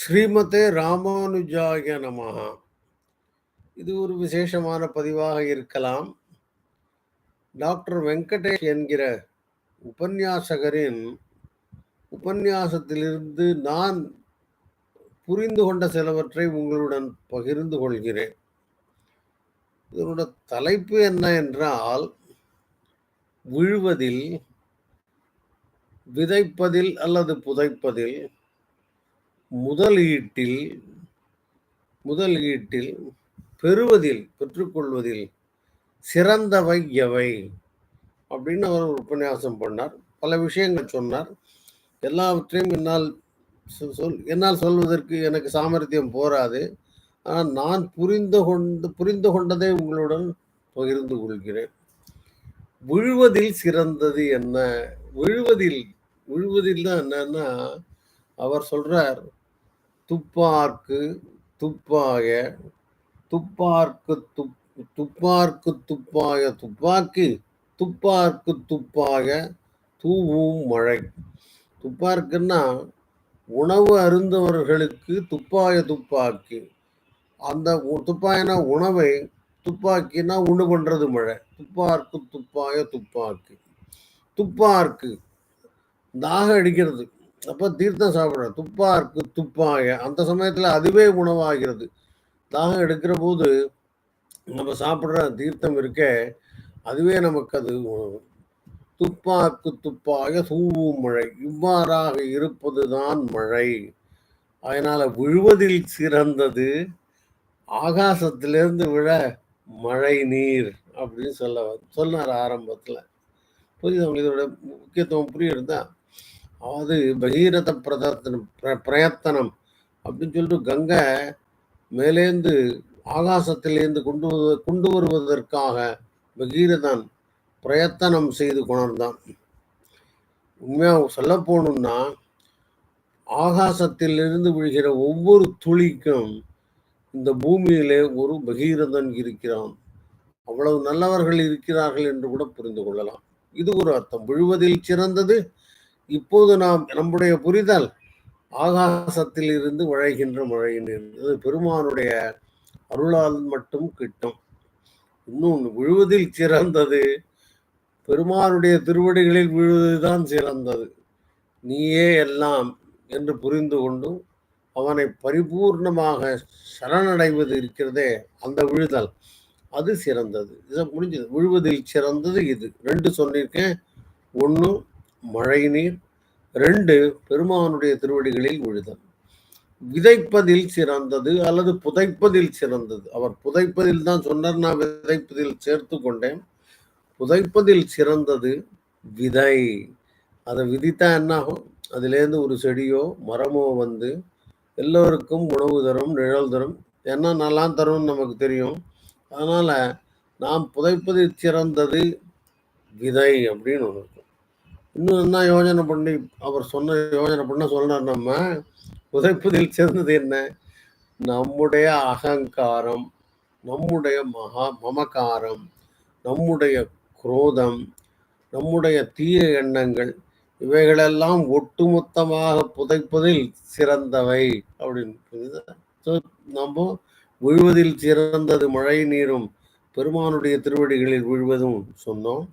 ஸ்ரீமதே ராமானுஜாய நமகா இது ஒரு விசேஷமான பதிவாக இருக்கலாம். டாக்டர் வெங்கடேஷ் என்கிற உபன்யாசகரின் உபன்யாசத்திலிருந்து நான் புரிந்து கொண்ட சிலவற்றை உங்களுடன் பகிர்ந்து கொள்கிறேன். இதனோட தலைப்பு என்ன என்றால் விழுவதில் விதைப்பதில் அல்லது புதைப்பதில் முதலீட்டில் முதலீட்டில் பெறுவதில் பெற்றுக்கொள்வதில் சிறந்தவை எவை? அப்படின்னு அவர் ஒரு உபன்யாசம் பண்ணார். பல விஷயங்கள் சொன்னார். எல்லாவற்றையும் என்னால் சொல் என்னால் சொல்வதற்கு எனக்கு சாமர்த்தியம் போராது. ஆனால் நான் புரிந்து கொண்டு புரிந்து கொண்டதை உங்களுடன் பகிர்ந்து கொள்கிறேன். விழுவதில் சிறந்தது என்ன? விழுவதில் விழுவதில் தான் என்னன்னா அவர் சொல்றார் துப்பார்க்கு துப்பாய துப்பார்க்கு துப் துப்பார்க்கு துப்பாய துப்பாக்கி துப்பார்க்கு துப்பாய தூவும் மழை. துப்பார்க்குன்னா உணவு அருந்தவர்களுக்கு துப்பாய துப்பாக்கி. அந்த உ- துப்பாயனா உணவை துப்பாக்கினா உண்டு பண்ணுறது மழை. துப்பார்க்கு துப்பாய துப்பாக்கி. துப்பார்க்கு தாகம் அடிக்கிறது. அப்போ தீர்த்தம் சாப்பிடணும் துப்பா இருக்கு துப்பாக அந்த சமயத்தில் அதுவே உணவாகிறது. தாகம் எடுக்கிற போது நம்ம சாப்பிட்ற தீர்த்தம் இருக்கே அதுவே நமக்கு அது உணவு. துப்பாக்கு துப்பாக சூவும் மழை. இவ்வாறாக இருப்பதுதான் மழை. அதனால் விழுவதில் சிறந்தது ஆகாசத்திலிருந்து விழ மழை நீர் அப்படின்னு சொல்ல சொன்னார் ஆரம்பத்தில். புரியுது உங்களுக்கு இதோட முக்கியத்துவம் புரியுறதா அது பகீரத பிரதத்தனம் பிர- பிரயத்தனம் அப்படின்னு சொல்லிட்டு கங்கை மேலேந்து ஆகாசத்திலேருந்து கொண்டு கொண்டு வருவதற்காக பகீரதன் பிரயத்தனம் செய்து கொணர்ந்தான். உண்மையாக சொல்ல போகணும்னா ஆகாசத்திலிருந்து விழுகிற ஒவ்வொரு துளிக்கும் இந்த பூமியிலே ஒரு பகீரதன் இருக்கிறான். அவ்வளவு நல்லவர்கள் இருக்கிறார்கள் என்று கூட புரிந்து கொள்ளலாம். இது ஒரு அர்த்தம். விழுவதில் சிறந்தது இப்போது நாம் நம்முடைய புரிதல் ஆகாசத்தில் இருந்து உழைகின்ற மழை இது பெருமானுடைய அருளால் மட்டும் கிட்டும். இன்னும் விழுவதில் சிறந்தது. பெருமானுடைய திருவடிகளில் விழுவதுதான் சிறந்தது. நீயே எல்லாம் என்று புரிந்து கொண்டும் அவனை பரிபூர்ணமாக சரணடைவது இருக்கிறதே அந்த விழுதல். அது சிறந்தது. இதை முடிஞ்சது. விழுவதில் சிறந்தது இது. ரெண்டு சொல்லியிருக்கேன் ஒன்று மழை நீர் ரெண்டு பெருமானுடைய திருவடிகளில் விழுதல். விதைப்பதில் சிறந்தது அல்லது புதைப்பதில் சிறந்தது? அவர் புதைப்பதில் தான் சொன்னார் நான் விதைப்பதில் சேர்த்து கொண்டேன். புதைப்பதில் சிறந்தது விதை. அதை விதித்தா என்ன ஆகும் அதுலேருந்து ஒரு செடியோ மரமோ வந்து எல்லோருக்கும் உணவு தரும் நிழல் தரும். என்ன நல்லா தரும்னு நமக்கு தெரியும். அதனால் நாம் புதைப்பதில் சிறந்தது விதை அப்படின்னு ஒன்று இருக்கும். இன்னும் என்ன யோஜனை பண்ணி அவர் சொன்ன யோஜனை பண்ண சொன்னார் நம்ம? புதைப்பதில் சிறந்தது என்ன? நம்முடைய அகங்காரம் நம்முடைய மகா மமகாரம் நம்முடைய குரோதம் நம்முடைய தீய எண்ணங்கள் இவைகளெல்லாம் ஒட்டுமொத்தமாக புதைப்பதில் சிறந்தவை. அப்படின்னு நம்ம விழுவதில் சிறந்தது மழை நீரும் பெருமானுடைய திருவடிகளில் விழுவதும் சொன்னோம்.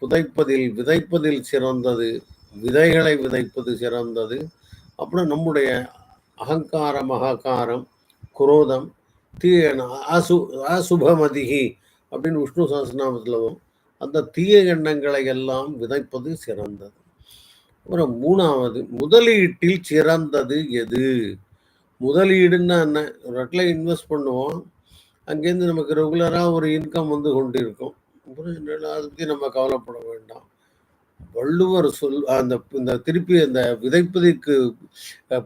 புதைப்பதில் விதைப்பதில் சிறந்தது விதைகளை விதைப்பது சிறந்தது. அப்புறம் நம்முடைய அகங்காரம் அகங்காரம் குரோதம் தீய அசு அசுபமதிகி அப்படின்னு விஷ்ணு சஹஸ்ரநாமத்தில் அந்த தீய எண்ணங்களை எல்லாம் விதைப்பது சிறந்தது. அப்புறம் மூணாவது முதலீட்டில் சிறந்தது எது? முதலீடுன்னா என்ன? ஒரு இடத்துல இன்வெஸ்ட் பண்ணுவோம். அங்கேருந்து நமக்கு ரெகுலராக ஒரு இன்கம் வந்து கொண்டிருக்கும். இருக்கும் அதை பற்றி நம்ம கவலைப்பட வேண்டாம். வள்ளுவர் சொல் அந்த இந்த திருப்பி அந்த விதைப்பதற்கு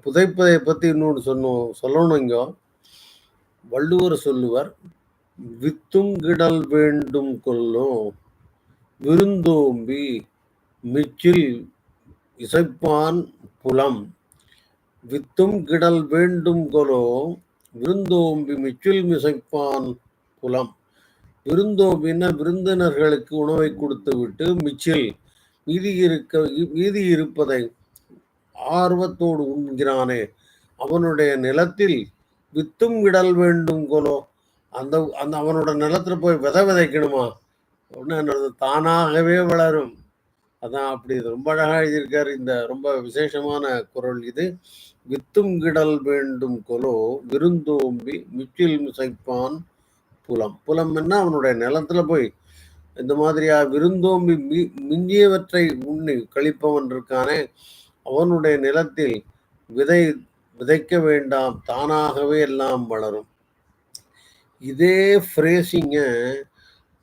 புதைப்பதை பற்றி இன்னொன்று சொன்னோம் சொல்லணும் வள்ளுவர் சொல்லுவர் வித்தும் கிடல் வேண்டும் கொல்லும் விருந்தோம்பி மிச்சில் இசைப்பான் புலம். வித்தும் கிடல் வேண்டும் கொலோ விருந்தோம்பி மிச்சில் மிசைப்பான் புலம். விருந்தோம்பின விருந்தினர்களுக்கு உணவை கொடுத்து விட்டு மிச்சில் மீதி இருக்க மீதி இருப்பதை ஆர்வத்தோடு உண்கிறானே. அவனுடைய நிலத்தில் வித்தும் விடல் வேண்டும் கொலோ. அந்த அந்த அவனோட நிலத்துல போய் விதை விதைக்கணுமா? ஒன்று தானாகவே வளரும். அதான் அப்படி இது. ரொம்ப அழகாக எழுதியிருக்காரு. இந்த ரொம்ப விசேஷமான குரல் இது. வித்தும் கிடல் வேண்டும் கொலோ. விருந்தோம்பி மிச்சில் மிசைப்பான் புலம். புலம் என்ன? அவனுடைய நிலத்துல போய் இந்த மாதிரியா விருந்தோம்பி மி மிஞ்சியவற்றை உண்ணி கழிப்பவன் இருக்கானே அவனுடைய நிலத்தில் விதை விதைக்க வேண்டாம் தானாகவே எல்லாம் வளரும். இதே ஃப்ரேசிங்க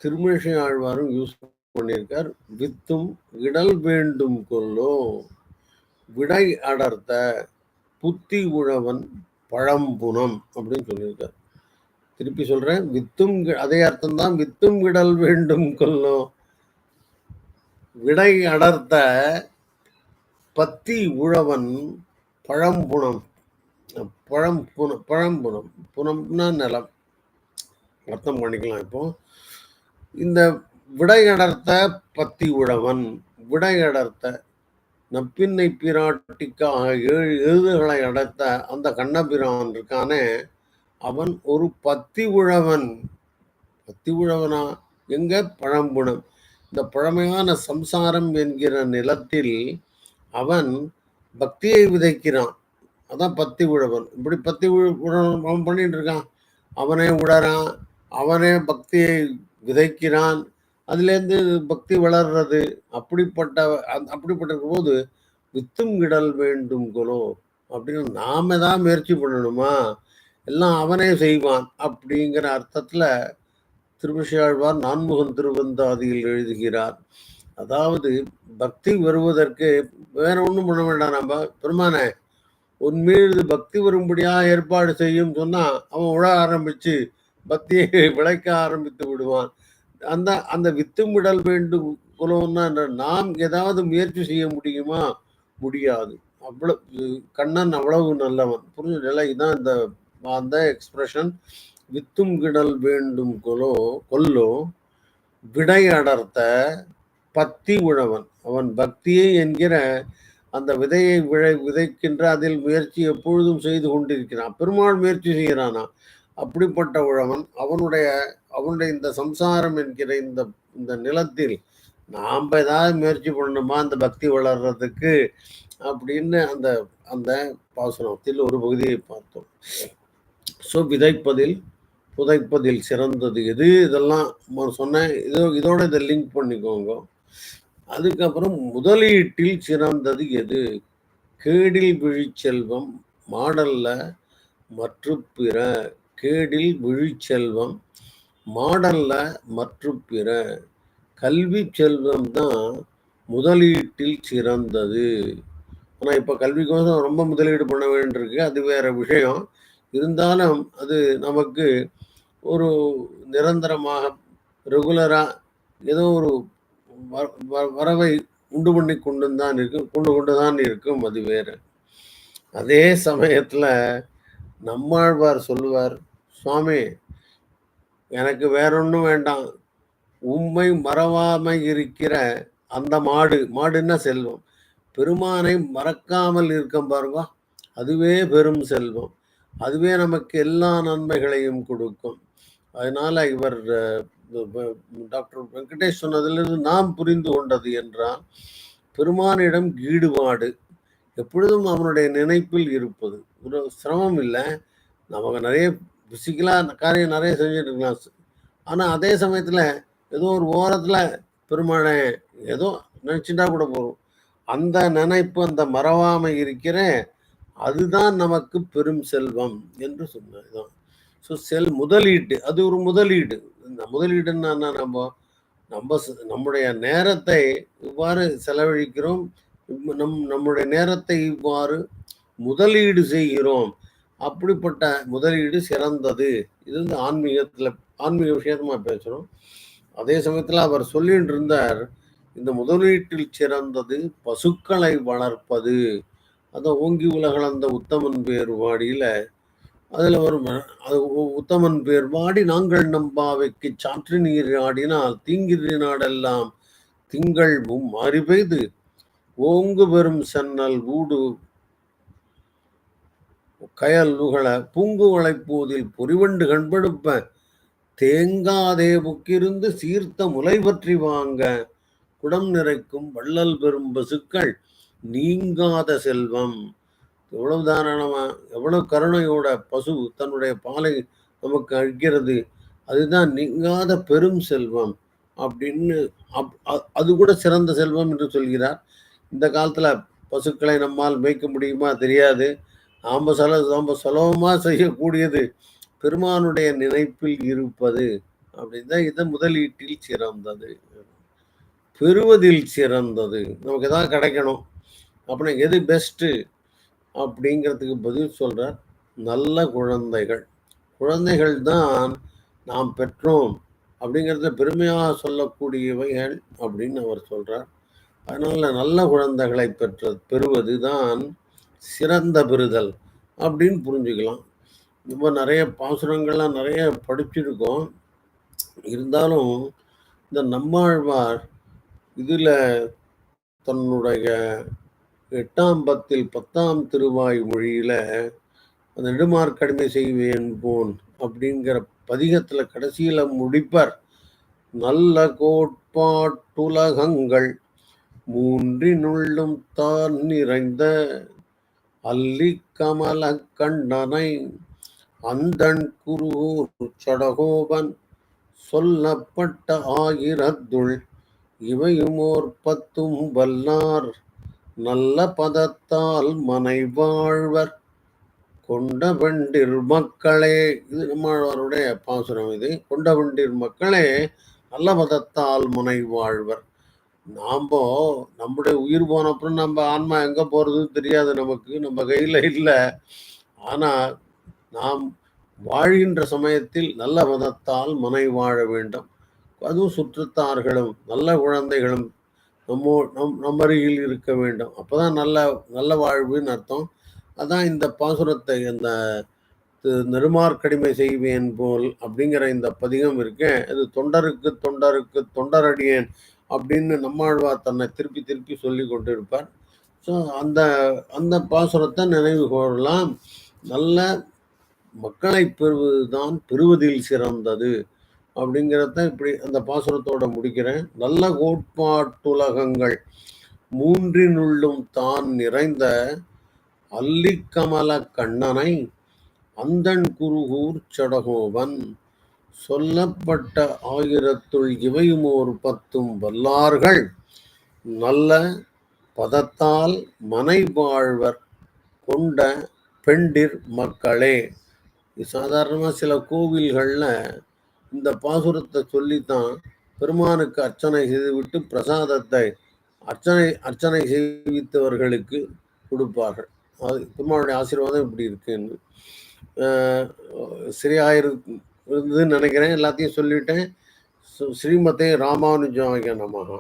திருமிழிசை ஆழ்வாரும் யூஸ் பண்ணியிருக்கார். வித்தும் இடல் வேண்டும் கொல்லோ விடை அடர்த்த புத்தி உழவன் பழம்புனம் அப்படின்னு சொல்லியிருக்கார். திருப்பி சொல்றேன் வித்தும் அதே அர்த்தம் தான் வித்தும் விடல் வேண்டும் கொல்லும் விடை அடர்த்த பத்தி உழவன் பழம்புணம் பழம் புன பழம்புணம் புனம்னா நிலம். அர்த்தம் பண்ணிக்கலாம் இப்போ. இந்த விடை அடர்த்த பத்தி உழவன் விடை அடர்த்த நப்பின்னை பிராட்டிக்காக ஏழு எழுதுகளை அடர்த்த அந்த கண்ணபிரான் இருக்கானே அவன் ஒரு பத்தி உழவன் பத்தி உழவனா எங்க? பழம்புணம். இந்த பழமையான சம்சாரம் என்கிற நிலத்தில் அவன் பக்தியை விதைக்கிறான். அதான் பத்தி உழவன் இப்படி பத்தி உழவன் அவன் பண்ணிட்டு இருக்கான். அவனே உழறான் அவனே பக்தியை விதைக்கிறான். அதுலேருந்து பக்தி வளர்றது. அப்படிப்பட்ட அப்படிப்பட்ட போது வித்தும் விடல் வேண்டும் குலோ அப்படின்னு நாம தான் முயற்சி பண்ணணுமா? எல்லாம் அவனே செய்வான் அப்படிங்கிற அர்த்தத்தில் திருமிஷியாழ்வார் நான்முகன் திருவந்தாதியில் எழுதுகிறார். அதாவது பக்தி வருவதற்கு வேற ஒன்றும் பண்ண வேண்டாம் நம்ம. பெருமானே உன் மீது பக்தி வரும்படியாக ஏற்பாடு செய்யும் சொன்னால் அவன் உழ ஆரம்பித்து பக்தியை விளைக்க ஆரம்பித்து விடுவான். அந்த அந்த வித்துமிடல் வேண்டும் குலம்னா நாம் ஏதாவது முயற்சி செய்ய முடியுமா? முடியாது. அவ்வளவு கண்ணன் அவ்வளவு நல்லவன். புரிஞ்சு இதான் இந்த அந்த எக்ஸ்பிரஷன் வித்தும் கிடல் வேண்டும் கொலோ கொல்லோ விடை அடர்த்த பத்தி உழவன். அவன் பக்தியை என்கிற அந்த விதையை விழை விதைக்கின்ற அதில் முயற்சி எப்பொழுதும் செய்து கொண்டிருக்கிறான். பெருமாள் முயற்சி செய்கிறானா? அப்படிப்பட்ட உழவன் அவனுடைய அவனுடைய இந்த சம்சாரம் என்கிற இந்த இந்த நிலத்தில் நாம் ஏதாவது முயற்சி பண்ணணுமா? அந்த பக்தி வளர்றதுக்கு அப்படின்னு அந்த அந்த பாசுரத்தில் ஒரு பகுதியை பார்த்தோம். ஸோ விதைப்பதில் புதைப்பதில் சிறந்தது எது? இதெல்லாம் சொன்னேன். இதோ இதோட இதை லிங்க் பண்ணிக்கோங்க. அதுக்கப்புறம் முதலீட்டில் சிறந்தது எது? கேடில் விழிச்செல்வம் மாடல்ல மற்ற பிற கேடில் விழிச்செல்வம் மாடல்ல மற்ற பிற கல்வி செல்வம் தான் முதலீட்டில் சிறந்தது. ஆனால் இப்போ கல்விக்கோசம் ரொம்ப முதலீடு பண்ண வேண்டியிருக்கு. அது வேற விஷயம். இருந்தாலும் அது நமக்கு ஒரு நிரந்தரமாக ரெகுலராக ஏதோ ஒரு வ- வ- வரவை உண்டு பண்ணி கொண்டு தான் இருக்கும் கொண்டு கொண்டு தான் இருக்கும் அது வேறு. அதே சமயத்தில் நம்மாழ்வார் சொல்லுவார் சுவாமி எனக்கு வேற ஒன்றும் வேண்டாம். உண்மை மறவாமை இருக்கிற அந்த மாடு மாடுன்னா செல்வம்? பெருமானை மறக்காமல் இருக்க பாருங்க அதுவே பெரும் செல்வம். அதுவே நமக்கு எல்லா நன்மைகளையும் கொடுக்கும். அதனால இவர் டாக்டர் வெங்கடேஷ் சொன்னதிலிருந்து நாம் புரிந்து கொண்டது என்றால் பெருமானிடம் ஈடுபாடு எப்பொழுதும் அவனுடைய நினைப்பில் இருப்பது. ஒரு சிரமம் இல்லை. நமக்கு நிறைய பிசிக்கலாக காரியம் நிறைய செஞ்சுட்டு இருக்கலாம் ஆனால் அதே சமயத்தில் ஏதோ ஒரு ஓரத்தில் பெருமானை ஏதோ நினச்சிட்டா கூட போகும் அந்த நினைப்பு அந்த மறவாமல் இருக்கிற அதுதான் நமக்கு பெரும் செல்வம் என்று சொன்னதுதான். ஸோ செல் முதலீடு அது ஒரு முதலீடு. இந்த முதலீடுன்னா நம்ம நம்ம நம்முடைய நேரத்தை இவ்வாறு செலவழிக்கிறோம். நம் நம்முடைய நேரத்தை இவ்வாறு முதலீடு செய்கிறோம். அப்படிப்பட்ட முதலீடு சிறந்தது. இது வந்து ஆன்மீகத்தில் ஆன்மீக விஷயமா பேசுகிறோம் அதே சமயத்தில் அவர் சொல்லிட்டு இருந்தார் இந்த முதலீட்டில் சிறந்தது பசுக்களை வளர்ப்பது. அந்த ஓங்கி உலகளந்த உத்தமன் பேர் வாடியில அதுல வரும் அது உத்தமன் பேர் வாடி நாங்கள் நம்பாவைக்கு சாற்று நீர் ஆடினால் தீங்கிரி நாடெல்லாம் திங்கள் மாறி பெய்து ஓங்கு பெரும் சென்னல் ஊடு கயல் நுகழ பூங்கு வளைப்போதில் பொறிவண்டு கண்படுப்ப தேங்காதே புக்கிருந்து சீர்த்த முலை பற்றி வாங்க குடம் நிறைக்கும் வள்ளல் பெரும் பசுக்கள் நீங்காத செல்வம். எவ்வளவு தாராளமா எவ்வளவு கருணையோட பசு தன்னுடைய பாலை நமக்கு அழிக்கிறது அதுதான் நீங்காத பெரும் செல்வம் அப்படின்னு அப் அ- அது கூட சிறந்த செல்வம் என்று சொல்கிறார். இந்த காலத்தில் பசுக்களை நம்மால் மேய்க்க முடியுமா தெரியாது. நாம் சல நாம சுலபமாக செய்யக்கூடியது பெருமானுடைய நினைப்பில் இருப்பது அப்படின்னு தான் இது முதலீட்டில் சிறந்தது. பெறுவதில் சிறந்தது. நமக்கு தான் கிடைக்கணும். அப்படின்னா எது பெஸ்ட்டு அப்படிங்கிறதுக்கு பதில் சொல்கிறார் நல்ல குழந்தைகள். குழந்தைகள் தான் நாம் பெற்றோம் அப்படிங்கிறத பெருமையாக சொல்லக்கூடியவைகள் அப்படின்னு அவர் சொல்கிறார் அதனால் நல்ல குழந்தைகளை பெற்ற பெறுவது தான் சிறந்த பெறுதல் அப்படின்னு புரிஞ்சுக்கலாம். இப்போ நிறைய பாசுரங்கள்லாம் நிறைய படிச்சிருக்கோம். இருந்தாலும் இந்த நம்மாழ்வார் இதில் தன்னுடைய எட்டாம் பத்தில் பத்தாம் திருவாய் மொழியில அந்த நெடுமார்க்கடிமை செய்வேன் போன் அப்படிங்கிற பதிகத்துல கடைசியில முடிப்பர். நல்ல கோட்பாட்டுலகங்கள் மூன்றினுள்ளும் தான் நிறைந்த அல்லி கமல கண்டனை அந்தன் குருகூர் சடகோபன் சொல்லப்பட்ட ஆயிரத்துள் இவையுமோர் பத்தும் வல்லார். நல்ல பதத்தால் மனை வாழ்வர். கொண்ட வெண்டிர் மக்களே இது நம்மளுடைய பாசுரம் இது. கொண்ட வெண்டிர் மக்களே நல்ல பதத்தால் மனை வாழ்வர். நாம் நம்முடைய உயிர் போன அப்புறம் நம்ம ஆன்மா எங்கே போகிறதுன்னு தெரியாது நமக்கு. நம்ம கையில் இல்லை. ஆனால் நாம் வாழ்கின்ற சமயத்தில் நல்ல மதத்தால் மனை வாழ வேண்டும். அதுவும் சுற்றத்தார்களும் நல்ல குழந்தைகளும் நம்மோ நம் நம்ம அருகில் இருக்க வேண்டும். அப்போ தான் நல்ல நல்ல வாழ்வுன்னு அர்த்தம். அதான் இந்த பாசுரத்தை இந்த தி- செய்வேன் போல் அப்படிங்கிற இந்த பதிகம் இருக்கேன் இது தொண்டருக்கு தொண்டருக்கு தொண்டரடியேன் அப்படின்னு நம்மாழ்வார் தன்னை திருப்பி திருப்பி சொல்லி கொண்டிருப்பார். ஸோ அந்த அந்த பாசுரத்தை நினைவு கூறலாம் நல்ல மக்களை பெறுவதுதான் பெறுவதில் சிறந்தது. அப்படிங்கிறத இப்படி அந்த பாசுரத்தோட முடிக்கிறேன். நல்ல கோட்பாட்டுலகங்கள். மூன்றினுள்ளும் தான் நிறைந்த அல்லிக்கமல கண்ணனை அந்தன் குருகூர் சடகோவன். சொல்லப்பட்ட ஆயிரத்துள் இவையும் ஒரு பத்தும் வல்லார்கள். நல்ல பதத்தால் மனைவாழ்வர் கொண்ட பெண்டிர் மக்களே. சாதாரணமாக சில கோவில்களில் இந்த பாசுரத்தை சொல்லித்தான் பெருமானுக்கு அர்ச்சனை செய்துவிட்டு பிரசாதத்தை அர்ச்சனை அர்ச்சனை செய்வித்தவர்களுக்கு கொடுப்பார்கள். அது பெருமானுடைய ஆசீர்வாதம் இப்படி இருக்குன்னு அஹ் இருந்ததுன்னு நினைக்கிறேன். எல்லாத்தையும் சொல்லிட்டேன் ஸ்ரீமதே ராமானுஜாய நமகா